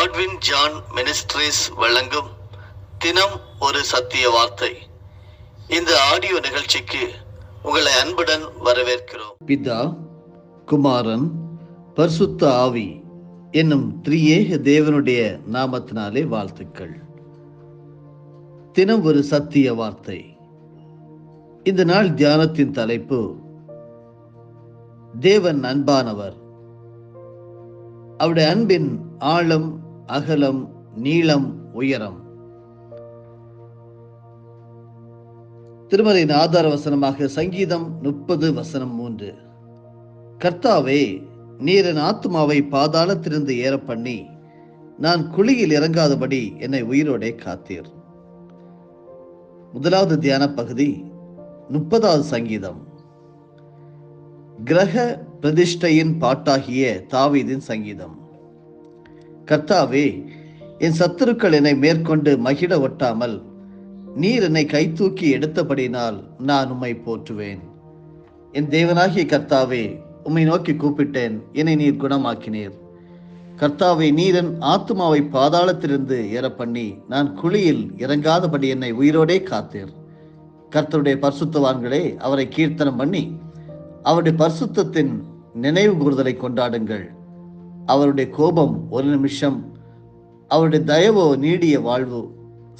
Godwin John ministries வழங்கும் தினம் ஒரு சத்திய வார்த்தை. இந்த ஆடியோ நிகழ்ச்சிக்கு உங்களை அன்புடன் வரவேற்கிறோம். பிதா குமாரன் பரிசுத்த ஆவி என்னும் திரியேக தேவனுடைய நாமத்தினாலே வாழ்த்துக்கள். தினம் ஒரு சத்திய வார்த்தை. இந்த நாள் தியானத்தின் தலைப்பு தேவன் அன்பானவர். அவருடைய அன்பின் ஆழம் அகலம் நீளம் உயரம். திருமலையின் ஆதார வசனமாக சங்கீதம் முப்பது வசனம் மூன்று. கர்த்தாவே நீர் என் ஆத்மாவை பாதாளத்திலிருந்து ஏற பண்ணி நான் குழியில் இறங்காதபடி என்னை உயிரோடே காத்தீர். முதலாவது தியான பகுதி முப்பதாவது சங்கீதம். கிரக பிரதிஷ்டையின் பாட்டாகிய தாவீதின் சங்கீதம். கர்த்தாவே என் சத்துருக்கள் என்னை மேற்கொண்டு மகிழ ஒட்டாமல் நீர் என்னை கைதூக்கி எடுத்தபடினால் நான் உம்மை போற்றுவேன். என் தேவனாகிய கர்த்தாவே உம்மை நோக்கி கூப்பிட்டேன் என்னை நீர் குணமாக்கினீர். கர்த்தாவை நீரன் ஆத்மாவை பாதாளத்திலிருந்து ஏற பண்ணி நான் குழியில் இறங்காதபடி என்னை உயிரோடே காத்தீர். கர்த்தருடைய பரிசுத்தவான்களே அவரை கீர்த்தனம் பண்ணி அவருடைய பரிசுத்தத்தின் நினைவு கூறுதலை கொண்டாடுங்கள். அவருடைய கோபம் ஒரு நிமிஷம் அவருடைய தயவோ நீடிய வாழ்வு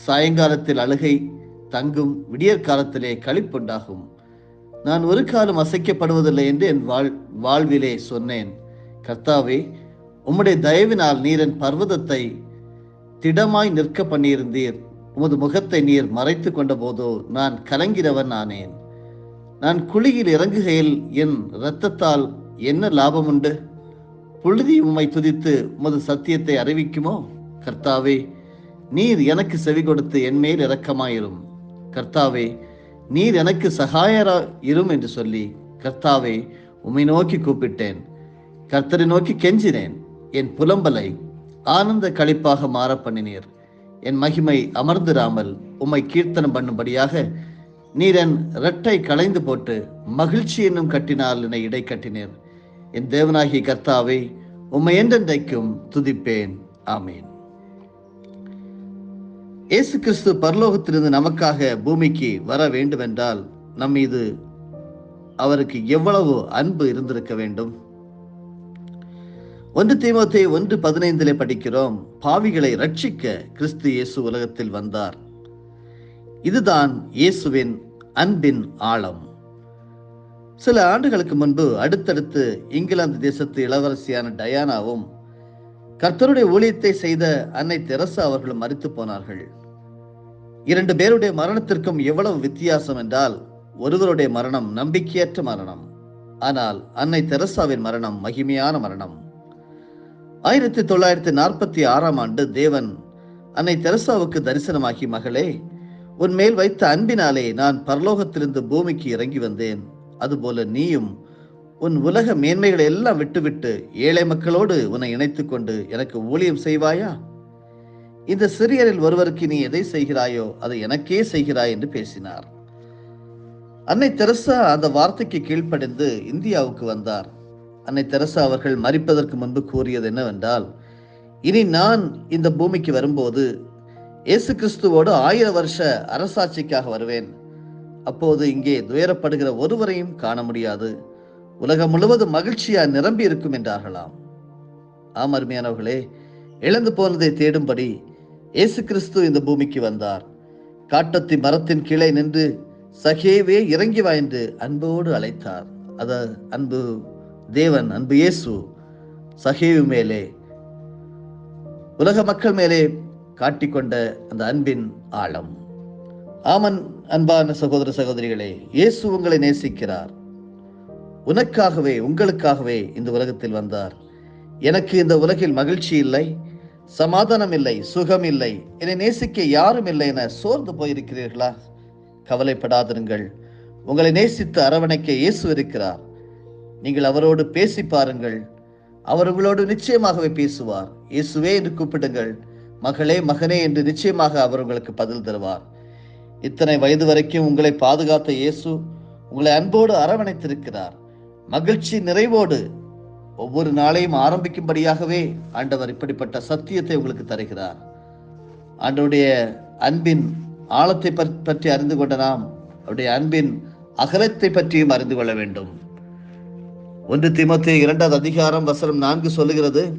சாயங்காலத்தில் அழுகை தங்கும் விடியற் காலத்திலே களிப்புண்டாகும். நான் ஒரு காலம் அசைக்கப்படுவதில்லை என்று என் வாழ் வாழ்விலே சொன்னேன். கர்த்தாவே உம்முடைய தயவினால் நீரன் பர்வதத்தை திடமாய் நிற்க பண்ணியிருந்தீர். உமது முகத்தை நீர் மறைத்து கொண்ட போதோ நான் கலங்கிறவன் ஆனேன் நான் குழியில் இறங்குகையில் என் இரத்தத்தால் என்ன லாபம் உண்டு புழுதி உம்மை துதித்து உமது சத்தியத்தை அறிவிக்குமோ? கர்த்தாவே நீர் எனக்கு செவி கொடுத்து என் மேல் இரக்கமாயிரும். கர்த்தாவே நீர் எனக்கு சகாயரா இரும் என்று சொல்லி கர்த்தாவே உம்மை நோக்கி கூப்பிட்டேன். கர்த்தரை நோக்கி கெஞ்சினேன். என் புலம்பலை ஆனந்த களிப்பாக மாற பண்ணினீர். என் மகிமை அமர்ந்திராமல் உம்மை கீர்த்தனம் பண்ணும்படியாக நீர் என் இரட்டை களைந்து போட்டு மகிழ்ச்சி என்னும் கட்டினால் என்னை இடை கட்டினீர் என் தேவனாகிய கர்த்தாவை உம்மை என்றென்றைக்கும் துதிப்பேன். ஆமேன். இயேசு கிறிஸ்து பரலோகத்திலிருந்து நமக்காக பூமிக்கு வர வேண்டுமென்றால் நம் மீது அவருக்கு எவ்வளவு அன்பு இருந்திருக்க வேண்டும்? ஒன்று தீமத்தை ஒன்று பதினைந்திலே படிக்கிறோம் பாவிகளை ரட்சிக்க கிறிஸ்து இயேசு உலகத்தில் வந்தார். இதுதான் இயேசுவின் அன்பின் ஆழம். சில ஆண்டுகளுக்கு முன்பு அடுத்தடுத்து இங்கிலாந்து தேசத்து இளவரசியான டயானாவும் கர்த்தருடைய ஊழியத்தை செய்த அன்னை தெரசா அவர்களும் மறித்து போனார்கள். இரண்டு பேருடைய மரணத்திற்கும் எவ்வளவு வித்தியாசம் என்றால் ஒருவருடைய மரணம் நம்பிக்கையற்ற மரணம். ஆனால் அன்னை தெரசாவின் மரணம் மகிமையான மரணம். ஆயிரத்தி தொள்ளாயிரத்தி நாற்பத்தி ஆறாம் ஆண்டு தேவன் அன்னை தெரசாவுக்கு தரிசனமாகி மகளே உன் மேல் வைத்த அன்பினாலே நான் பரலோகத்திலிருந்து பூமிக்கு இறங்கி வந்தேன். அதுபோல நீயும் உன் உலக மேன்மைகளை எல்லாம் விட்டுவிட்டு ஏழை மக்களோடு உன்னை இணைத்துக் கொண்டு எனக்கு ஊழியம் செய்வாயா? இந்த சிறியரில் ஒருவருக்கு நீ எதை செய்கிறாயோ அதை எனக்கே செய்கிறாய் என்று பேசினார். அன்னை தெரசா அந்த வார்த்தைக்கு கீழ்ப்படிந்து இந்தியாவுக்கு வந்தார். அன்னை தெரசா அவர்கள் மறிப்பதற்கு முன்பு கூறியது என்னவென்றால் இனி நான் இந்த பூமிக்கு வரும்போது இயேசு கிறிஸ்துவோடு ஆயிரம் வருஷ அரசாட்சிக்காக வருவேன். அப்போது இங்கே துயரப்படுகிற ஒருவரையும் காண முடியாது. உலகம் முழுவதும் மகிழ்ச்சியா நிரம்பி இருக்கும் என்றார்களாம். ஆம் அருமையானவர்களே இழந்து போனதை தேடும்படி இயேசு கிறிஸ்து இந்த பூமிக்கு வந்தார். காட்டத்தி மரத்தின் கீழே நின்று சகேவே இறங்கி வாய்ந்து அன்போடு அழைத்தார். அத அன்பு தேவன் அன்பு இயேசு சகேவு மேலே உலக மக்கள் மேலே காட்டிக்கொண்ட அந்த அன்பின் ஆழம். ஆமன் அன்பான சகோதர சகோதரிகளே இயேசு உங்களை நேசிக்கிறார். உனக்காகவே உங்களுக்காகவே இந்த உலகத்தில் வந்தார். எனக்கு இந்த உலகில் மகிழ்ச்சி இல்லை சமாதானம் இல்லை சுகம் இல்லை என்னை நேசிக்க யாரும் இல்லை என சோர்ந்து போயிருக்கிறீர்களா? கவலைப்படாதிருங்கள். உங்களை நேசித்து அரவணைக்க இயேசு இருக்கிறார். நீங்கள் அவரோடு பேசி பாருங்கள். அவர் உங்களோடு நிச்சயமாகவே பேசுவார். இயேசுவே என்று கூப்பிடுங்கள். மகளே மகனே என்று நிச்சயமாக அவர் உங்களுக்கு பதில் தருவார். இத்தனை வயது வரைக்கும் உங்களை பாதுகாத்த இயேசு உங்களை அன்போடு அரவணைத்திருக்கிறார். மகிழ்ச்சி நிறைவோடு ஒவ்வொரு நாளையும் ஆரம்பிக்கும்படியாகவே ஆண்டவர் இப்படிப்பட்ட சத்தியத்தை உங்களுக்கு தருகிறார். ஆண்டவருடைய அன்பின் ஆழத்தை பற்- பற்றி அறிந்து கொண்ட நாம் அவருடைய அன்பின் அகலத்தை பற்றியும் அறிந்து கொள்ள வேண்டும். ஒன்று திமுத்தி இரண்டாவது அதிகாரம் வசனம் நான்கு சொல்லுகிறது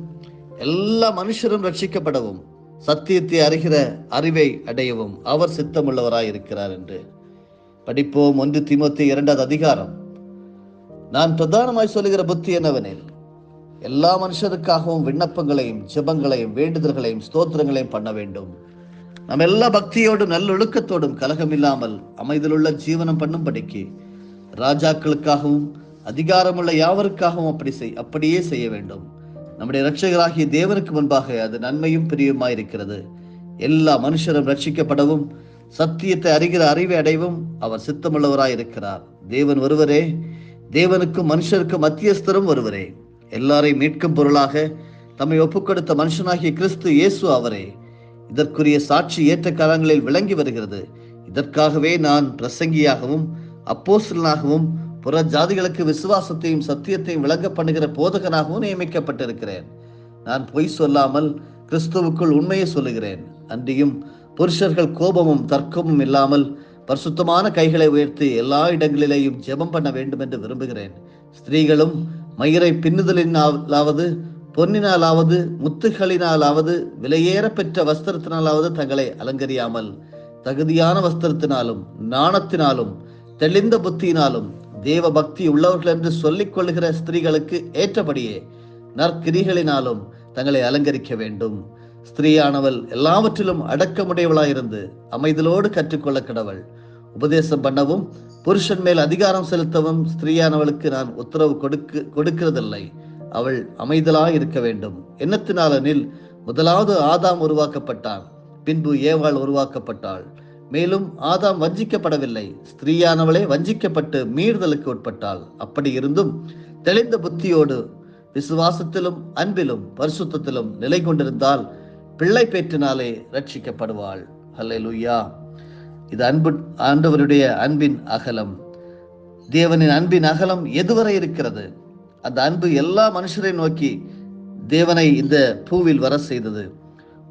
எல்லா மனுஷரும் ரட்சிக்கப்படவும் சத்தியத்தை அறிகிற அறிவை அடையவும் அவர் சித்தமுள்ளவராய் இருக்கிறார் என்று. படிப்போம் ஒன்று திமுத்தி இரண்டாவது அதிகாரம். நான் பிரதானமாய் சொல்லுகிற புத்தி என்னவெனில் எல்லா மனுஷருக்காகவும் விண்ணப்பங்களையும் ஜெபங்களையும் வேண்டுதல்களையும் ஸ்தோத்திரங்களையும் பண்ண வேண்டும். நம்ம எல்லா பக்தியோடும் நல்லொழுக்கத்தோடும் கலகமில்லாமல் அமைதலுள்ள ஜீவனம் பண்ணும்படிக்கு ராஜாக்களுக்காகவும் அதிகாரமுள்ள யாவருக்காகவும் அப்படி செய் அப்படியே செய்ய வேண்டும். நம்முடைய இரட்சகராகிய தேவனுக்கு முன்பாக அது நன்மையும் பிரியுமாய் இருக்கிறது எல்லா மனுஷரும் ரட்சிக்கப்படவும் சத்தியத்தை அறிகிற அறிவை அடைவும் அவர் சித்தமுள்ளவராய் இருக்கிறார் தேவன் ஒருவரே தேவனுக்கும் மனுஷருக்கும் மத்தியஸ்தரும் ஒருவரே. எல்லாரையும் மீட்கும் பொருளாக தம்மை ஒப்புக்கொடுத்த மனுஷனாகிய கிறிஸ்து இயேசு அவரே. இதற்குரிய சாட்சி ஏற்ற காலங்களில் விளங்கி வருகிறது. இதற்காகவே நான் பிரசங்கியாகவும் அப்போசலனாகவும் புற ஜாதிகளுக்கு விசுவாசத்தையும் சத்தியத்தையும் விளங்க பண்ணுகிற போதகனாகவும் நியமிக்கப்பட்டிருக்கிறேன். நான் பொய் சொல்லாமல் கிறிஸ்துவுக்குள் உண்மையை சொல்லுகிறேன். அன்றியும் புருஷர்கள் கோபமும் தர்க்கமும் இல்லாமல் பரிசுத்தமான கைகளை உயர்த்தி எல்லா இடங்களிலேயும் ஜெபம் பண்ண வேண்டும் என்று விரும்புகிறேன். ஸ்திரீகளும் மயிரை பின்னுதலினாலாவது பொன்னினாலாவது முத்துகளினாலாவது விலையேற பெற்ற வஸ்திரத்தினாலாவது தங்களை அலங்கரியாமல் தகுதியான வஸ்திரத்தினாலும் நாணத்தினாலும் தெளிந்த புத்தியினாலும் தேவ பக்தி உள்ளவர்கள் என்று சொல்லிக் கொள்கிற ஸ்திரீகளுக்கு ஏற்றபடியே நற்கிரிகளினாலும் தங்களை அலங்கரிக்க வேண்டும். ஸ்திரீயானவள் எல்லாவற்றிலும் அடக்கமுடையவளாயிருந்து அமைதலோடு கற்றுக்கொள்ள கடவள். உபதேசம் பண்ணவும் புருஷன் மேல் அதிகாரம் செலுத்தவும் ஸ்திரீயானவளுக்கு நான் உத்தரவு கொடுக்க கொடுக்கிறதில்லை. அவள் அமைதலாய் இருக்க வேண்டும். எண்ணத்தினாலனில் முதலாவது ஆதாம் உருவாக்கப்பட்டான். பின்பு ஏவாள் உருவாக்கப்பட்டாள். மேலும் ஆதாம் வஞ்சிக்கப்படவில்லை. ஸ்திரீயானவளே வஞ்சிக்கப்பட்டு மீறுதலுக்கு உட்பட்டாள். அப்படி இருந்தும் தெளிந்த புத்தியோடு விசுவாசத்திலும் அன்பிலும் பரிசுத்தத்திலும் நிலை கொண்டிருந்தால் பிள்ளை பேற்றினாலே ரட்சிக்கப்படுவாள் ஹல்லேலூயா. இது அன்பு ஆண்டவருடைய அன்பின் அகலம். தேவனின் அன்பின் அகலம் எதுவரை இருக்கிறது? அந்த அன்பு எல்லா மனுஷரை நோக்கி தேவனை இந்த பூவில் வர செய்தது.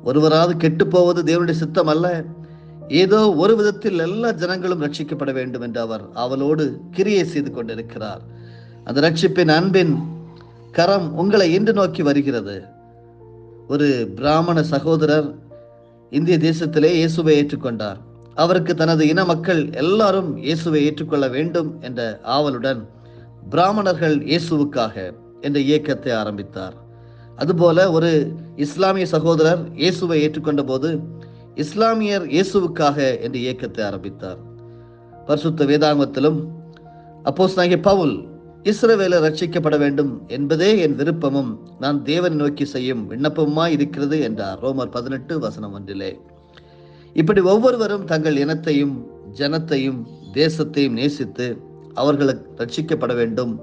ஒருவராவது கெட்டு போவது தேவனுடைய சித்தம் அல்ல. ஏதோ ஒரு விதத்தில் எல்லா ஜனங்களும் ரட்சிக்கப்பட வேண்டும் என்று அவர் அவளோடு கிரியை செய்து கொண்டிருக்கிறார். அந்த ரட்சிப்பின் அன்பின் கரம் உங்களை இன்று நோக்கி வருகிறது. ஒரு பிராமண சகோதரர் இந்திய தேசத்திலே இயேசுவை ஏற்றுக்கொண்டார். அவருக்கு தனது இன மக்கள் எல்லாரும் இயேசுவை ஏற்றுக்கொள்ள வேண்டும் என்ற ஆவலுடன் பிராமணர்கள் இயேசுவுக்காக என்ற இயக்கத்தை ஆரம்பித்தார். அதுபோல ஒரு இஸ்லாமிய சகோதரர் இயேசுவை ஏற்றுக்கொண்ட போது இஸ்லாமியர் இயேசுவுக்காக என்ற இயக்கத்தை ஆரம்பித்தார். பரிசுத்த வேதாங்கத்திலும் அப்போஸ் அப்போஸ்தலனாகிய பவுல் இஸ்ரவேலர் ரட்சிக்கப்பட வேண்டும் என்பதே என் விருப்பமும் நான் தேவனை நோக்கி செய்யும் விண்ணப்பமாய் இருக்கிறது என்றார். ரோமர் பதினெட்டு வசனம் ஒன்றிலே இப்படி ஒவ்வொருவரும் தங்கள் இனத்தையும் ஜனத்தையும் தேசத்தையும் நேசித்து அவர்களுக்கு ரட்சிக்கப்பட வேண்டும்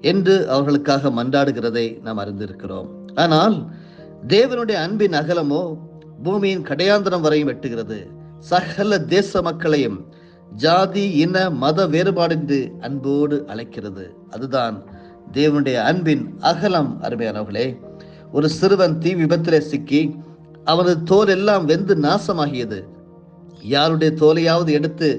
என்று அவர்களுக்காக மன்றாடுகிறதை நாம் அறிந்திருக்கிறோம். ஆனால் தேவனுடைய அன்பின் அகலமோ பூமியின் கடையாந்திரம் வரையும் வெட்டுகிறது. சகல தேச மக்களையும் ஜாதி இன மத வேறுபாடின்றி அன்போடு அழைக்கிறது. அதுதான் தேவனுடைய அன்பின் அகலம் அருமையானவர்களே. ஒரு சிறுவன் தீ விபத்திலே சிக்கி அவனது தோல் எல்லாம் வெந்து நாசமாகியது. யாருடைய தோலையாவது எடுத்து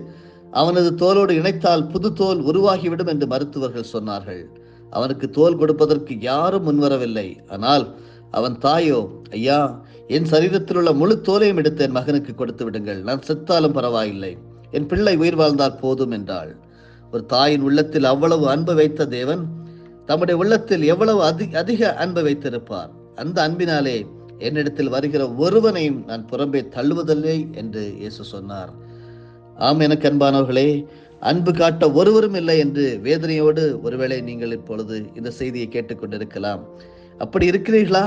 அவனது தோலோடு இணைத்தால் புது தோல் உருவாகிவிடும் என்று மருத்துவர்கள் சொன்னார்கள். அவனுக்கு தோல் கொடுப்பதற்கு யாரும் முன்வரவில்லை. ஆனால் அவன் தாயோ ஐயா என் சரீரத்தில் உள்ள முழு தோலையும் எடுத்து என் மகனுக்கு கொடுத்து விடுங்கள். நான் செத்தாலும் பரவாயில்லை. என் பிள்ளை உயிர் வாழ்ந்தால் போதும் என்றாள். ஒரு தாயின் உள்ளத்தில் அவ்வளவு அன்பு வைத்த தேவன் தம்முடைய உள்ளத்தில் எவ்வளவு அதிக அதிக அன்பு வைத்திருப்பார். அந்த அன்பினாலே என்னிடத்தில் வருகிற ஒருவனையும் நான் புறம்பே தள்ளுவதில்லை என்று இயேசு சொன்னார். ஆம் எனக்கு அன்பானவர்களே அன்பு காட்ட ஒருவரும் இல்லை என்று வேதனையோடு ஒருவேளை நீங்கள் இப்பொழுது இந்த செய்தியை கேட்டுக்கொண்டிருக்கலாம். அப்படி இருக்கிறீர்களா?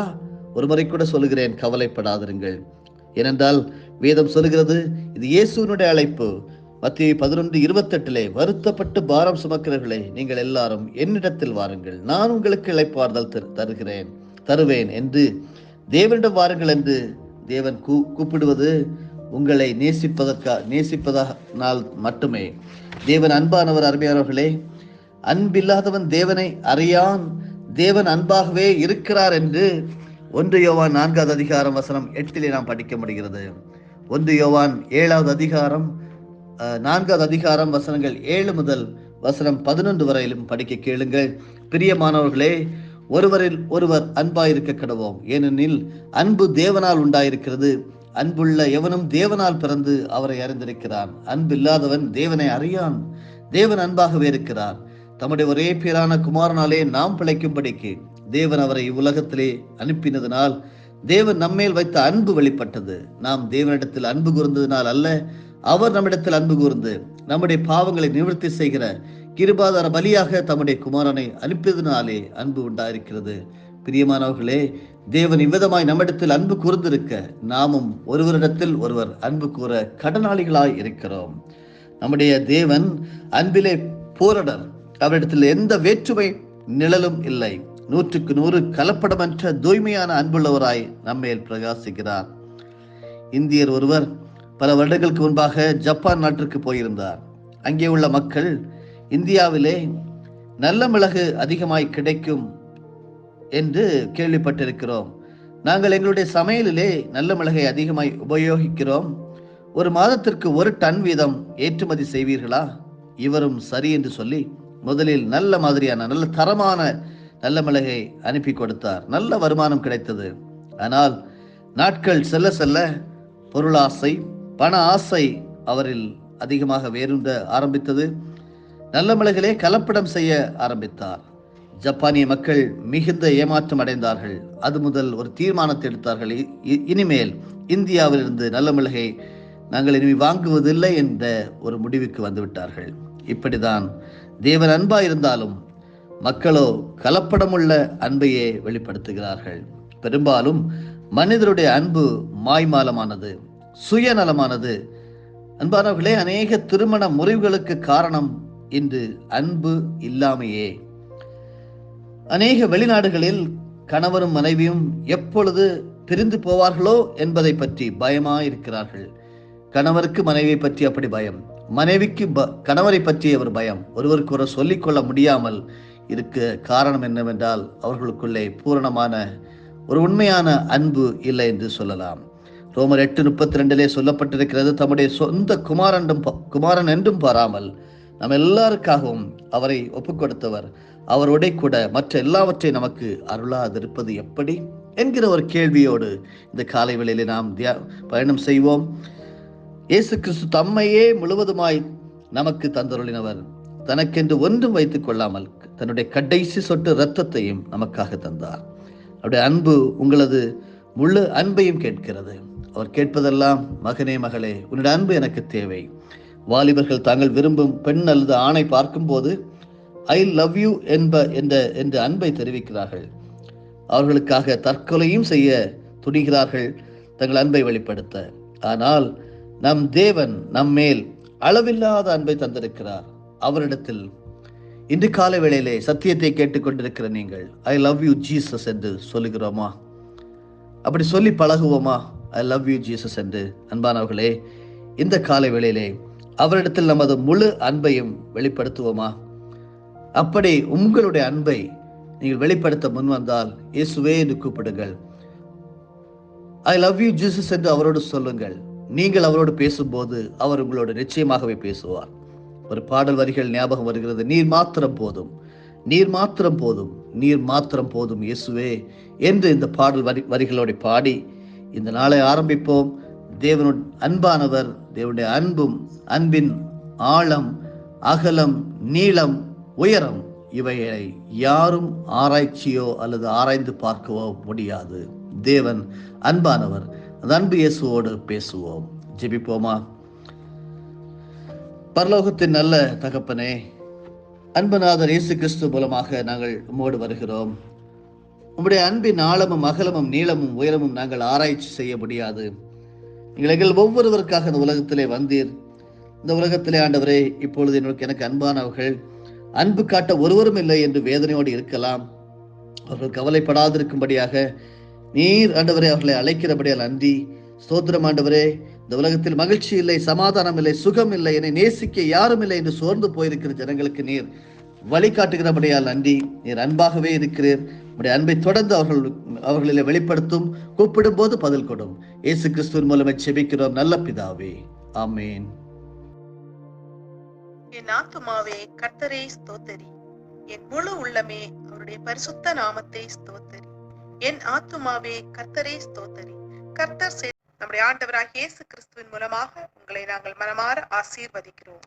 ஒரு முறை கூட சொல்லுகிறேன் கவலைப்படாதிருங்கள். ஏனென்றால் வேதம் சொல்லுகிறது இது இயேசுவினுடைய அழைப்பு. மத்திய பதினொன்று இருபத்தெட்டிலே வருத்தப்பட்டு பாரம் சுமக்கிறவர்களே நீங்கள் எல்லாரும் என்னிடத்தில் வாருங்கள். நான் உங்களுக்கு இழைப்பார்தல் தரு- தருகிறேன் தருவேன் என்று தேவனிடம் வாருங்கள் என்று தேவன் கூ கூப்பிடுவது உங்களை நேசிப்பதற்கா நேசிப்பதனால் மட்டுமே. தேவன் அன்பானவர் அருமையானவர்களே அன்பில்லாதவன் தேவனை அறியான் தேவன் அன்பாகவே இருக்கிறார் என்று ஒன்று யோவான் நான்காவது அதிகாரம் வசனம் எட்டிலே நாம் படிக்க முடிகிறது. ஒன்று யோவான் ஏழாவது அதிகாரம் நான்காவது அதிகாரம் வசனங்கள் ஏழு முதல் வசனம் பதினொன்று வரையிலும் படிக்க கேளுங்கள். பிரியமானவர்களே ஒருவரில் ஒருவர் அன்பாயிருக்க கடவோம். ஏனெனில் அன்பு தேவனால் உண்டாயிருக்கிறது. அன்புள்ள எவனும் தேவனால் பிறந்து அவரை அறிந்திருக்கிறான். அன்பு இல்லாதவன் தேவனை அறியான். தேவன் அன்பாகவே இருக்கிறார். தம்முடைய ஒரே பேரான குமாரனாலே நாம் பிழைக்கும்படிக்கு தேவன் அவரை இவ்வுலகத்திலே அனுப்பினதினால் தேவன் நம்மேல் வைத்த அன்பு வெளிப்பட்டது. நாம் தேவனிடத்தில் அன்பு கூர்ந்ததினால் அல்ல அவர் நம்மிடத்தில் அன்பு கூர்ந்து நம்முடைய பாவங்களை நிவர்த்தி செய்கிற கிருபாதார பலியாக தம்முடைய குமாரனை அனுப்பியதனாலே அன்பு உண்டாயிருக்கிறது. பிரியமானவர்களே தேவன் இவ்விதமாய் நம்மிடத்தில் அன்பு கூர்ந்திருக்க நாமும் ஒருவரிடத்தில் ஒருவர் அன்பு கூற கடனாளிகளாய் இருக்கிறோம். நம்முடைய தேவன் அன்பிலே போரடர் அவரிடத்தில் எந்த வேற்றுமை நிழலும் இல்லை. நூற்றுக்கு நூறு கலப்படமற்ற தூய்மையான அன்புள்ளவராய் நம்மேல் பிரகாசிக்கிறார். இந்தியர் ஒருவர் பல வருடங்களுக்கு முன்பாக ஜப்பான் நாட்டிற்கு போயிருந்தார். அங்கே உள்ள மக்கள் இந்தியாவிலே நல்ல மிளகு அதிகமாய் கிடைக்கும் என்று கேள்விப்பட்டிருக்கிறோம். நாங்கள் எங்களுடைய சமையலிலே நல்ல மிளகை அதிகமாய் உபயோகிக்கிறோம். ஒரு மாதத்திற்கு ஒரு டன் வீதம் ஏற்றுமதி செய்வீர்களா? இவரும் சரி என்று சொல்லி முதலில் நல்ல மாதிரியான நல்ல தரமான நல்ல மிளகை அனுப்பி கொடுத்தார். நல்ல வருமானம் கிடைத்தது. ஆனால் நாட்கள் செல்ல செல்ல பொருளாசை பண ஆசை அவரில் அதிகமாக வேருந்த ஆரம்பித்தது. நல்ல மிளகிலே கலப்படம் செய்ய ஆரம்பித்தார். ஜப்பானிய மக்கள் மிகுந்த ஏமாற்றம் அடைந்தார்கள். அது முதல் ஒரு தீர்மானத்தை எடுத்தார்கள். இ- இ- இனிமேல் இந்தியாவிலிருந்து நல்ல மிளகை நாங்கள் இனிமே வாங்குவதில்லை என்ற ஒரு முடிவுக்கு வந்துவிட்டார்கள். இப்படிதான் தேவன் அன்பா இருந்தாலும் மக்களோ கலப்படமுள்ள அன்பையே வெளிப்படுத்துகிறார்கள். பெரும்பாலும் மனிதருடைய அன்பு மாய்மாலமானது சுயநலமானது. அன்பானவர்களே அநேக திருமண முறிவுகளுக்கு காரணம் இன்று அன்பு இல்லாமையே. அநேக வெளிநாடுகளில் கணவரும் மனைவியும் எப்பொழுது பிரிந்து போவார்களோ என்பதை பற்றி பயமாயிருக்கிறார்கள். கணவருக்கு மனைவியை பற்றி அப்படி பயம். மனைவிக்கு ப- கணவரை பற்றிய ஒரு பயம். ஒருவருக்கு ஒரு சொல்லிக்கொள்ள முடியாமல் இருக்க காரணம் என்னவென்றால் அவர்களுக்குள்ளே பூரணமான ஒரு உண்மையான அன்பு இல்லை என்று சொல்லலாம். ரோமர் எட்டு முப்பத்தி ரெண்டிலே சொல்லப்பட்டிருக்கிறது தம்முடைய சொந்த குமாரண்டும் ப- குமாரன் என்றும் பாராமல் நம்ம எல்லாருக்காகவும் அவரை ஒப்புக்கொடுத்தவர். அவரோட கூட மற்ற எல்லாவற்றையும் நமக்கு அருளாதிருப்பது எப்படி? என்கிற ஒரு கேள்வியோடு இந்த காலை வேளையிலே நாம் தியா பயணம் செய்வோம். இயேசு கிறிஸ்து தம்மையே முழுவதுமாய் நமக்கு தந்தருளினவர். தனக்கென்று ஒன்றும் வைத்துக் கொள்ளாமல் தன்னுடைய கடைசி சொட்டு இரத்தத்தையும் நமக்காக தந்தார். அவருடைய அன்பு உங்களது முழு அன்பையும் கேட்கிறது. அவர் கேட்பதெல்லாம் மகனே மகளே உன்னுடைய அன்பு எனக்கு தேவை. வாலிபர்கள் தாங்கள் விரும்பும் பெண் அல்லது ஆணை பார்க்கும்போது ஐ லவ் யூ என்ப என்ற என்ற அன்பை தெரிவிக்கிறார்கள். அவர்களுக்காக தற்கொலையும் செய்ய துணிகிறார்கள் தங்கள் அன்பை வெளிப்படுத்த. ஆனால் நம் தேவன் நம்மேல் அளவில்லாத அன்பை தந்திருக்கிறார். அவரிடத்தில் இன்று கால வேளையிலே சத்தியத்தை கேட்டுக்கொண்டிருக்கிற நீங்கள் ஐ லவ் யூ ஜீசஸ் என்று சொல்லுகிறோமா? அப்படி சொல்லி பழகுவோமா? ஐ லவ் யூ ஜீசஸ் என்று. அன்பானவர்களே இந்த கால வேளையிலே அவரிடத்தில் நமது முழு அன்பையும் வெளிப்படுத்துவோமா? அப்படி உங்களுடைய அன்பை நீங்கள் வெளிப்படுத்த முன் வந்தால் இயேசுவே என்று கூப்பிடுங்கள். ஐ லவ் யூ ஜீசஸ் என்று அவரோடு சொல்லுங்கள். நீங்கள் அவரோடு பேசும்போது அவர் உங்களோடு நிச்சயமாகவே பேசுவார். ஒரு பாடல் வரிகள் ஞாபகம் வருகிறது. நீர் மாத்திரம் போதும். நீர் மாத்திரம் போதும். நீர் மாத்திரம் போதும் இயேசுவே என்று இந்த பாடல் வரி வரிகளோடு பாடி இந்த நாளை ஆரம்பிப்போம். தேவனுடைய அன்பானவர் தேவனுடைய அன்பும் அன்பின் ஆழம் அகலம் நீளம் உயரம் இவைகளை யாரும் ஆராய்ச்சியோ அல்லது ஆராய்ந்து பார்க்கவோ முடியாது. தேவன் அன்பானவர் அந்த அன்பு இயேசுவோடு பேசுவோம். ஜெபிப்போமா? பரலோகத்தின் நல்ல தகப்பனே அன்புநாதர் இயேசு கிறிஸ்து மூலமாக நாங்கள் உம்மோடு வருகிறோம். உங்களுடைய அன்பின் ஆழமும் அகலமும் நீளமும் உயரமும் நாங்கள் ஆராய்ச்சி செய்ய முடியாது. எங்கள் ஒவ்வொருவருக்காக இந்த உலகத்திலே வந்தீர். இந்த உலகத்திலே ஆண்டவரே இப்பொழுது எனக்கு எனக்கு அன்பானவர்கள் அன்பு காட்ட ஒருவரும் இல்லை என்று வேதனையோடு இருக்கலாம். அவர்கள் கவலைப்படாதிருக்கும்படியாக நீர் ஆண்டவரே அவர்களை அழைக்கிறபடியால் நன்றி. ஸ்தோத்திரம் ஆண்டவரே இந்த உலகத்தில் மகிழ்ச்சி இல்லை சமாதானம் இல்லை சுகம் இல்லை என்னை நேசிக்க யாரும் இல்லை என்று சோர்ந்து போயிருக்கிற ஜனங்களுக்கு நீர் வழிகாட்டுகிறபடியால் நன்றி. நீர் அன்பாகவே இருக்கிறீர். உடைய அன்பை தொடர்ந்து அவர்கள் அவர்களில் வெளிப்படுத்தும் கூப்பிடும் போது பதில் கொடும். இயேசு கிறிஸ்துவின் மூலமே செபிக்கிறோம். நல்ல பிதாவே. ஆமேன். என் ஆத்துமாவே கர்த்தரை ஸ்தோத்தரி. என் முழு உள்ளமே அவருடைய பரிசுத்த நாமத்தை ஸ்தோத்தரி. என் ஆத்துமாவே கர்த்தரை ஸ்தோத்தரி. கர்த்தர் நம்முடைய ஆண்டவராக இயேசு கிறிஸ்துவின் மூலமாக உங்களை நாங்கள் மனமாற ஆசீர்வதிக்கிறோம்.